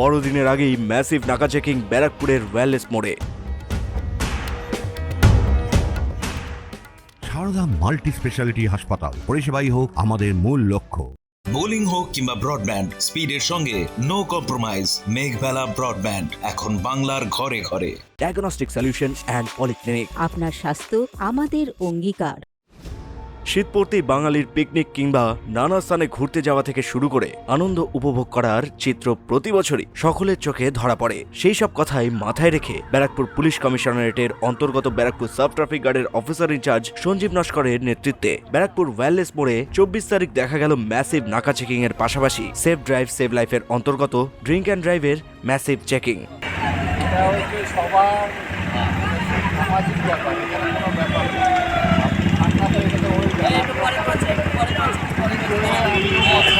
বড়দিনের আগেই ম্যাসিভ নাকা চেকিং ব্যারাকপুরের ওয়্যারলেস মোড়ে। সারদা মাল্টি স্পেশালিটি হাসপাতাল পরিষেবাই হোক আমাদের মূল লক্ষ্য। বোলিং হোক কিংবা ব্রডব্যান্ড স্পিডের সঙ্গে নো কম্প্রোমাইজ মেঘবেলা ব্রডব্যান্ড এখন বাংলার ঘরে ঘরে। ডায়াগনস্টিক সলিউশন অ্যান্ড পলিক্লিনিক আপনার স্বাস্থ্য আমাদের অঙ্গীকার। শীত পড়তেই বাঙালির পিকনিক কিংবা নানা স্থানে ঘুরতে যাওয়া থেকে শুরু করে আনন্দ উপভোগ করার চিত্র প্রতি বছরই সকলের চোখে ধরা পড়ে। সেই সব কথাই মাথায় রেখে ব্যারাকপুর পুলিশ কমিশনারেটের অন্তর্গত ব্যারাকপুর সাব ট্রাফিক গার্ডের অফিসার ইনচার্জ সঞ্জীব নস্করের নেতৃত্বে ব্যারাকপুর ওয়্যারলেস মোড়ে চব্বিশ তারিখ দেখা গেল ম্যাসিভ নাকা চেকিং এর পাশাপাশি। সেফ ড্রাইভ সেভ লাইফের অন্তর্গত ড্রিঙ্ক অ্যান্ড ড্রাইভের ম্যাসিভ চেকিং সবার Thank you.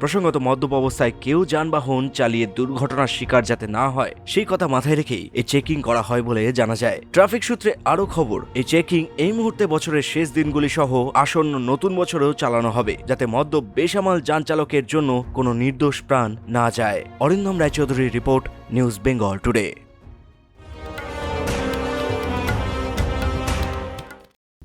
প্রসঙ্গত মদ্যপ অবস্থায় কেউ যানবাহন চালিয়ে দুর্ঘটনার শিকার যাতে না হয়, সেই কথা মাথায় রেখেই এই চেকিং করা হয় বলে জানা যায়। ট্রাফিক সূত্রে আরও খবর এই চেকিং এই মুহূর্তে বছরের শেষ দিনগুলি সহ আসন্ন নতুন বছরেও চালানো হবে, যাতে মদ্য বেসামাল যান চালকের জন্য কোনো নির্দোষ প্রাণ না যায়। অরিন্দম রায়চৌধুরীর রিপোর্ট, নিউজ বেঙ্গল টুডে।